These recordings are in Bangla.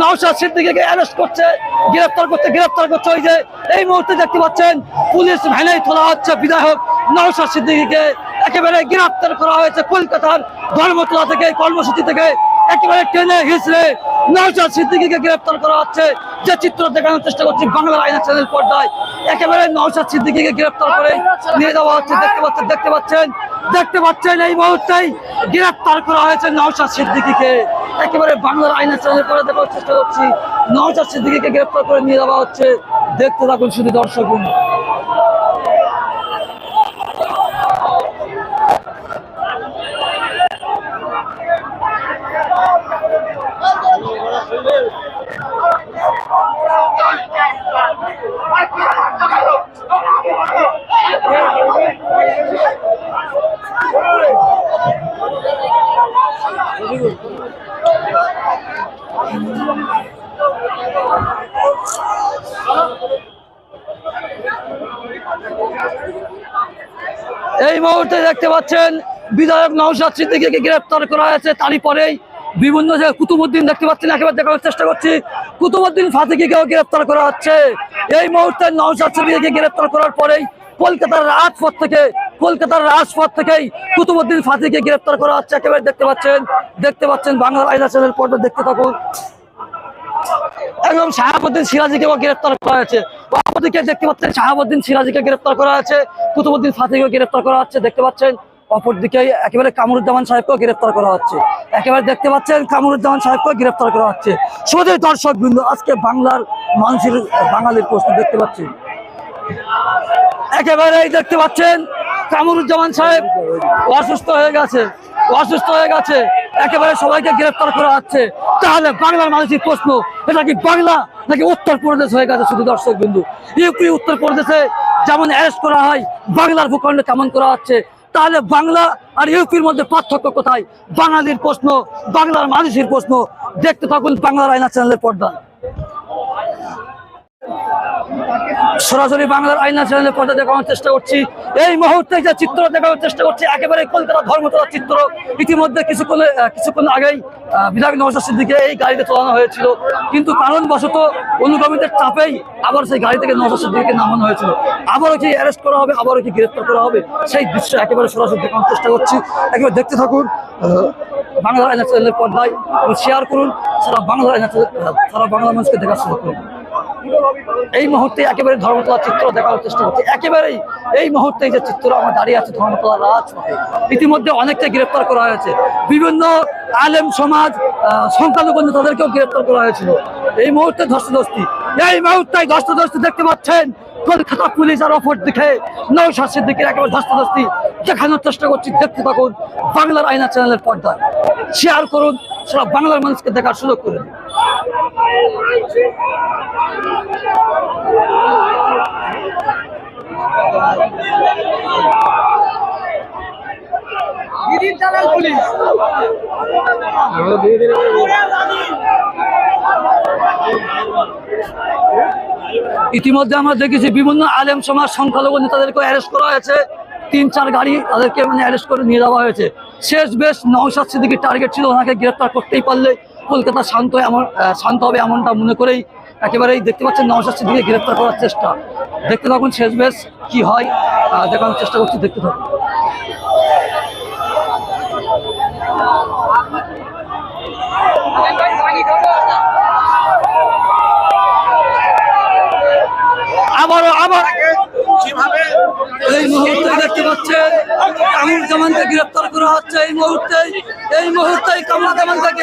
নওশাদ সিদ্দিকে অ্যারেস্ট করছে গ্রেফতার করতে গ্রেফতার করছে। ওই যে এই মুহূর্তে দেখতে পাচ্ছেন, পুলিশ ভ্যানে তোলা হচ্ছে বিধায়ক নওশাদ সিদ্দিকীকে। একেবারে গ্রেফতার করা হয়েছে কলকাতার ধর্মতলা থেকে, কর্মসূচি থেকে। একেবারে টেনে হিসড়ে নওশাদ সিদ্দিকীকে গ্রেফতার করা হচ্ছে। যে চিত্র দেখানোর চেষ্টা করছি, বাংলা আইনা চ্যানেল পর্দায়। একেবারে নওশাদ সিদ্দিকীকে গ্রেফতার করে নিয়ে যাওয়া হচ্ছে। দেখতে পাচ্ছেন দেখতে পাচ্ছেন দেখতে পাচ্ছেন, এই মুহূর্তেই গ্রেফতার করা হয়েছে নওশাদ সিদ্দিকীকে। একেবারে বাংলার আইনা চ্যানেল পরে দেখার চেষ্টা করছি। নওশাদ সিদ্দিকীকে গ্রেফতার করে নিয়ে যাওয়া হচ্ছে। দেখতে থাকুন শুধু দর্শক এই মুহূর্তে দেখতে পাচ্ছেন বিধায়ক নওশাদ সিদ্দিকীকে গ্রেফতার করা হয়েছে। তারই পরেই বিভিন্ন জায়গায় কুতুবুদ্দিন দেখতে পাচ্ছেন, একেবারে দেখানোর চেষ্টা করছি। কুতুবুদ্দিন ফাতিকিকেও গ্রেফতার করা হচ্ছে। এই মুহূর্তে নওশাদ সিদ্দিকীকে গ্রেফতার করার পরেই কলকাতার রাজপথ থেকে, কলকাতার রাজপথ থেকেই কুতুবুদ্দিন ফাতিকে গ্রেফতার করা হচ্ছে। একেবারে দেখতে পাচ্ছেন দেখতে পাচ্ছেন বাংলার আইনা চ্যানেল পর্দা, দেখতে থাকুন। একদম শাহাবুদ্দিন সিরাজিকেও গ্রেফতার করা হয়েছে। অপরদিকে দেখতে পাচ্ছেন শাহাবুদ্দিন সিরাজিকে গ্রেফতার করা হয়েছে কুতুবুদ্দিন ফাতিকেও গ্রেফতার করা হচ্ছে, দেখতে পাচ্ছেন অপরদিকে একেবারে কামরুজ্জামান সাহেবকেও গ্রেফতার করা হচ্ছে। একেবারে দেখতে পাচ্ছেন কামরুজ্জামান সাহেবকেও গ্রেফতার করা হচ্ছে। শুধু দর্শক বৃন্দ, আজকে বাংলার মানুষের বাঙালির প্রশ্ন দেখতে পাচ্ছি। একেবারেই দেখতে পাচ্ছেন কামরুজ্জামান সাহেব অসুস্থ হয়ে গেছে, অসুস্থ হয়ে গেছে। একেবারে সবাইকে গ্রেফতার করা হচ্ছে। তাহলে বাংলার মানুষের প্রশ্ন, এটা কি বাংলা নাকি উত্তরপ্রদেশ হয়ে গেছে শুধু দর্শক বিন্দু? ইউপি উত্তরপ্রদেশে যেমন অ্যারেস্ট করা হয়, বাংলার ভূখণ্ড কেমন করা হচ্ছে। তাহলে বাংলা আর ইউপির মধ্যে পার্থক্য কোথায়? বাঙালির প্রশ্ন, বাংলার মানুষের প্রশ্ন। দেখতে থাকুন বাংলার আয়না চ্যানেলের পর্দা। সরাসরি বাংলার আইনা চ্যানেলে পর্দা দেখানোর চেষ্টা করছি। এই মুহূর্তে যে চিত্র দেখানোর চেষ্টা করছি, একেবারে কলকাতা ধর্মতলার চিত্র। ইতিমধ্যে কিছুক্ষণ কিছুক্ষণ আগেই বিধায়ক নওশাদ সিদ্দিকে এই গাড়িতে চালানো হয়েছিল। কিন্তু কারণবশত অনুগামীদের চাপেই আবার সেই গাড়ি থেকে নওশাদ সিদ্দিকে নামানো হয়েছিল। আবারও কি অ্যারেস্ট করা হবে, আবারও কি গ্রেফতার করা হবে, সেই দৃশ্য একেবারে সরাসরি দেখানোর চেষ্টা করছি। একেবারে দেখতে থাকুন বাংলার আইনা চ্যানেলের পর্দায় শেয়ার করুন, সারা বাংলার আইনা সারা বাংলা মানুষকে দেখার সুযোগ করুন। এই মুহূর্তে একেবারে ধর্মতলার চিত্র দেখার চেষ্টা করছি। একেবারেই এই মুহূর্তে যে চিত্র আমার দাঁড়িয়ে আছে ধর্মতলা রাজপথে, ইতিমধ্যে অনেককে গ্রেপ্তার করা হয়েছে। বিভিন্ন আলেম সমাজ সংখ্যালঘু তাদেরকেও গ্রেপ্তার করা হয়েছিল। এই মুহূর্তে ধস্তাধস্তি, এই মুহূর্তে ধস্তাধস্তি দেখতে পাচ্ছেন কলকাতা পুলিশ আর অপর দিকে, নৌশাসের দিকে একেবারে ধস্তাধস্তি দেখানোর চেষ্টা করছি। দেখতে থাকুন বাংলার আইনা চ্যানেলের পর্দায়। শেয়ার করুন, সারা বাংলার মানুষকে দেখার সুযোগ ইতিমধ্যে আমরা দেখেছি বিভিন্ন আলেম সমাজ সংখ্যালঘু নেতাদেরকে অ্যারেস্ট করা হয়েছে। তিন, চার গাড়ি তাদেরকে মানে অ্যারেস্ট করে নিয়ে যাওয়া হয়েছে। শেষ বেশ নৌসাদ সিদ্দিকির টার্গেট ছিল, ওনাকে গ্রেফতার করতেই পারলে। কলকাতা শান্ত এমন শান্ত হবে এমনটা মনে করেই একেবারেই দেখতে পাচ্ছেন নৌসাদ সিদ্দিকে গ্রেপ্তার করার চেষ্টা। দেখতে থাকুন শেষ বেশ কি হয় দেখানোর চেষ্টা করছি, দেখতে থাকুন। আবারও, আবার এই মুহূর্তে দেখতে গ্রেপ্তার করা হচ্ছে, এই মুহূর্তে এই মুহূর্তে কামরুল জামানকে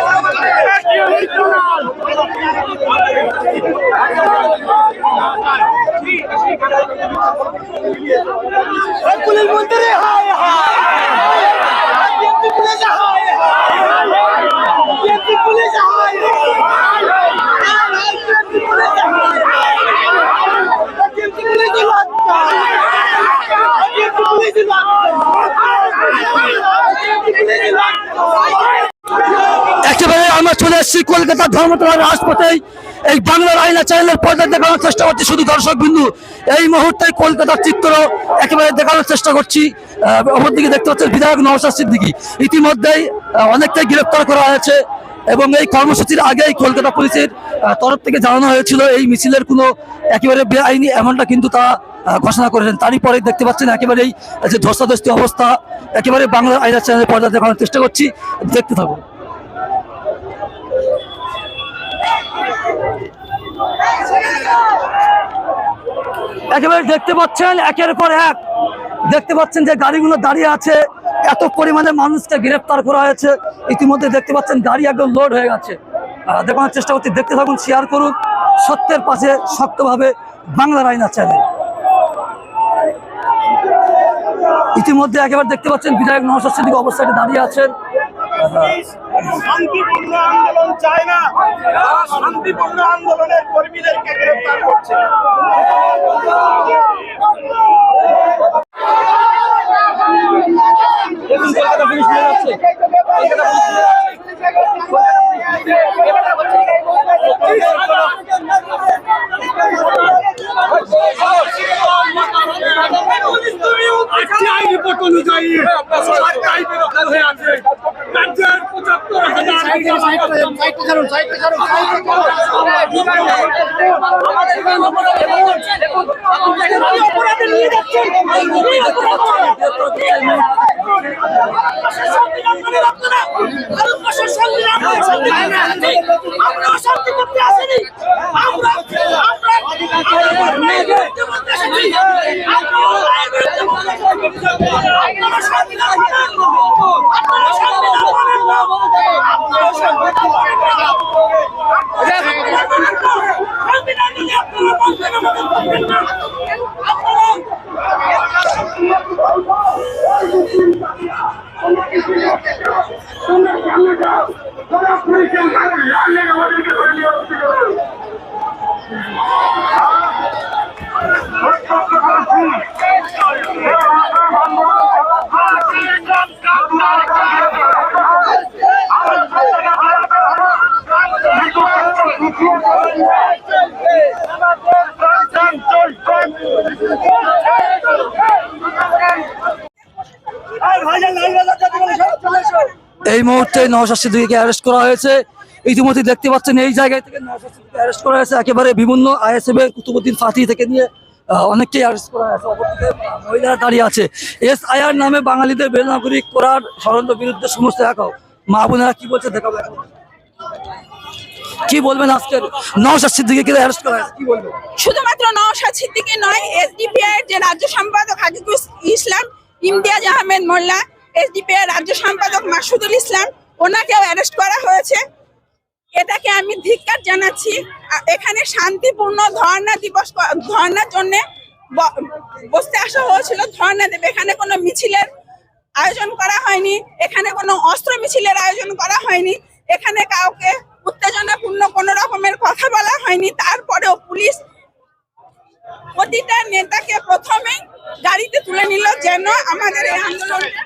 আমরা চলে এসেছি কলকাতার ধর্মতলার রাজপথেই এই বাংলার আইনা চ্যানেলের পর্দা দেখানোর চেষ্টা করছি শুধু দর্শক বিন্দু। এই মুহূর্তে কলকাতার চিত্র একেবারে দেখানোর চেষ্টা করছি। অপরদিকে দেখতে পাচ্ছেন বিধায়ক নওশাদ সিদ্দিকী। ইতিমধ্যেই অনেকটাই গ্রেপ্তার করা হয়েছে এবং এই কর্মসূচির আগেই কলকাতা পুলিশের তরফ থেকে জানানো হয়েছিল এই মিছিলের কোনো একেবারে বেআইনি এমনটা কিন্তু তা ঘোষণা করেছেন। তারই পরে দেখতে পাচ্ছেন একেবারেই যে ধস্তাধস্তি অবস্থা, একেবারে বাংলার আইনা চ্যানেলের পর্দা দেখানোর চেষ্টা করছি। দেখতে থাকুন। একেবারে দেখতে পাচ্ছেন, একের পর এক। দেখতে পাচ্ছেন যে গাড়িগুলো দাঁড়িয়ে আছে, এত পরিমাণে মানুষকে গ্রেফতার করা হয়েছে। ইতিমধ্যে দেখতে পাচ্ছেন গাড়ি একদম লোড হয়ে গেছে। দেখানোর চেষ্টা করছি, দেখতে থাকুন শেয়ার করুন। সত্যের পাশে শক্তভাবে বাংলার আইনা চ্যানেল ইতিমধ্যে একেবারে দেখতে পাচ্ছেন বিধায়ক নওশাদ সিদ্দিক অবস্থায় দাঁড়িয়ে আছেন। শান্তিপূর্ণ আন্দোলন চায় না। শান্তিপূর্ণ আন্দোলনের কর্মীদেরকে গ্রেফতার করছে। কলকাতা পুলিশ নিয়ে যাচ্ছে কলকাতা পুলিশ সরকারি বেরোখাল হয়ে আছে রাজ্যের পঁচাত্তর এই মুহূর্তে নওশাদ সিদ্দিকীকে অ্যারেস্ট করা হয়েছে। ইতিমধ্যে দেখতে পাচ্ছেন এই জায়গায় থেকে নওশাদ অ্যারেস্ট করা হয়েছে। একেবারে বিভিন্ন আইএসএফ এর কুতুবুদ্দিন ফাতি থেকে নিয়ে অনেককেই অ্যারেস্ট করা হয়েছে। অপরদিকে মহিলারা দাঁড়িয়ে আছে। এস আইআর নামে বাঙালিদের বেনাগরিক করার ষড়যন্ত্র বিরুদ্ধে সমস্ত একাও মা বোনেরা কি বলছে দেখাবো। কি বলবেন আজকের নওশাদ সিদ্দিকীকে অ্যারেস্ট করা হয়েছে? কি বলবেন? শুধুমাত্র নওশাদ সিদ্দিকী নয় এসডিপিআই এর যে রাজ্য সম্পাদক হাজিকুল ইসলাম, ইমতিয়াজ আহমেদ মোল্লা এসডিপিআই রাজ্য সম্পাদক মাসুদুল ইসলাম, ওনাকেও অ্যারেস্ট করা হয়েছে। এটাকে আমি ধিক্কার জানাচ্ছি। এখানে শান্তিপূর্ণ ধর্ণা দিবস ধর্ণার জন্য বসতে আসা হয়েছিল, ধর্ণা দেবে। এখানে কোনো মিছিলের আয়োজন করা হয়নি, এখানে কোনো অস্ত্র মিছিলের আয়োজন করা হয়নি, এখানে কাউকে উত্তেজনাপূর্ণ কোনো রকমের কথা বলা হয়নি। তারপরেও পুলিশ প্রতিটা নেতাকে প্রথমেই গাড়িতে তুলে নিল, যেন আমাদের এই আন্দোলনটা